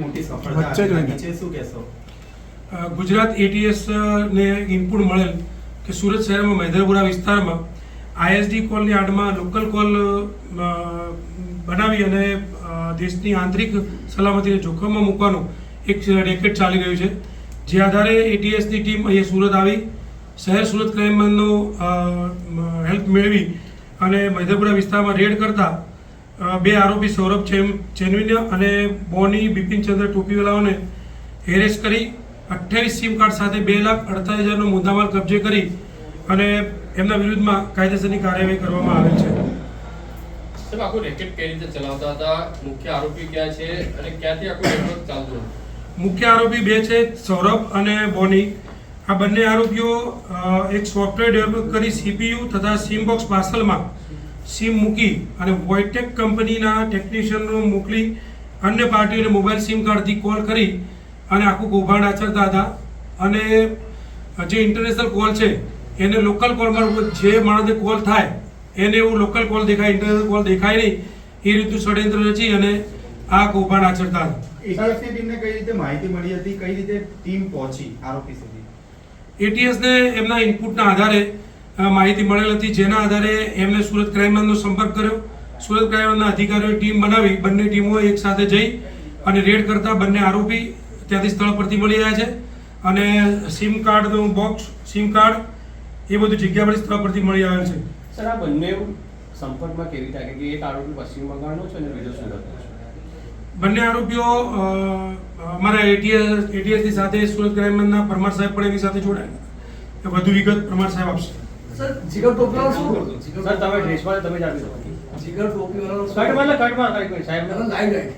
મોટી સફળતા વચ્ચે જ રહી આપી છે શું કહેશો? ગુજરાત એટીએસ ને ઇનપુટ મળેલ કે સુરત શહેરમાં મહેદરપુરા વિસ્તારમાં આઈએસડી કોલની આડમાં લોકલ કોલ બનાવી અને દેશની આંતરિક સલામતીને જોખમમાં મૂકવાનું એક રેકેટ ચાલી રહ્યું છે. જે આધારે એટીએસની ટીમ અહીંયા સુરત આવી શહેર સુરત ક્રાઇમનો હેલ્પ મેળવી અને મહેદરપુરા વિસ્તારમાં રેડ કરતા બે આરોપી સૌરભ ચેનવીને અને બોની બિપિનચંદ્ર ટોપીવાલાઓને હેરેસ કરી અઠ્યાવીસ સિમ કાર્ડ સાથે બે લાખ અડતાલીસ હજારનો મુદ્દામાલ કબજે કરી અને એમના વિરુદ્ધમાં કાયદેસરની કાર્યવાહી કરવામાં આવેલ છે. સાહેબ આખું રેકેટ કઈ રીતે ચલાવતા હતા? મુખ્ય આરોપી ક્યાં છે અને ક્યાંથી આખું ચાલતું મુખ્ય આરોપી બે છે સૌરભ અને બોની. આ બંને આરોપીઓ એક સોફ્ટવેર ડેવલપ કરી સીપીયુ તથા સિમ બોક્સ પાર્સલમાં સિમ મૂકી અને વોઇટેક કંપનીના ટેકનિશિયનો મોકલી અન્ય પાર્ટીઓને મોબાઈલ સિમ કાર્ડથી કોલ કરી અને આખું કૌભાંડ આચરતા હતા. અને જે ઇન્ટરનેશનલ કોલ છે એને લોકલ કોલમાં જે માણસને કોલ થાય એને એવું લોકલ કોલ દેખાય ઇન્ટરનેશનલ કોલ દેખાય નહીં. એ રીતનું ષડયંત્ર રચી અને આ કૌભાંડ આચરતા હતા. એટીએસની ટીમને કઈ રીતે માહિતી મળી હતી? કઈ રીતે ટીમ પહોંચી આરોપી સુધી? એટીએસને એમના ઇનપુટના આધારે માહિતી મળેલ હતી જેના આધારે એમને સુરત ક્રાઇમબ્રાન્ચનો સંપર્ક કર્યો. સુરત ક્રાઇમબ્રાન્ચના અધિકારીઓએ ટીમ બનાવી બંને ટીમો એક સાથે જઈ અને રેડ કરતા બંને આરોપી ત્યાંથી સ્થળ પરથી મળી રહ્યા છે. અને સિમ કાર્ડનું બોક્સ સિમ કાર્ડ એ બધું જગ્યા પરથી સ્થળ પરથી મળી આવેલ છે. સર આ બંને સંપર્કમાં કેવી રીતે આવે? કે એક આરોપી પશ્ચિમ બંગાળનો છે અને બીજો સુરતનો છે? બંને આરોપીઓ અમારા એટીએસ એટીએસની સાથે સુરત ક્રાઇમના પરમાર સાહેબ પણ એની સાથે જોડાયેલા વધુ વિગત પરમાર સાહેબ આપશે. સર જીગર ટોપીવાળો શું કરતો? સર તમે ડ્રેસમાં તમે જ આપી દો. જીગર ટોપીવાળો કટમાં એટલે કટમાં કઈ સાહેબ. Live right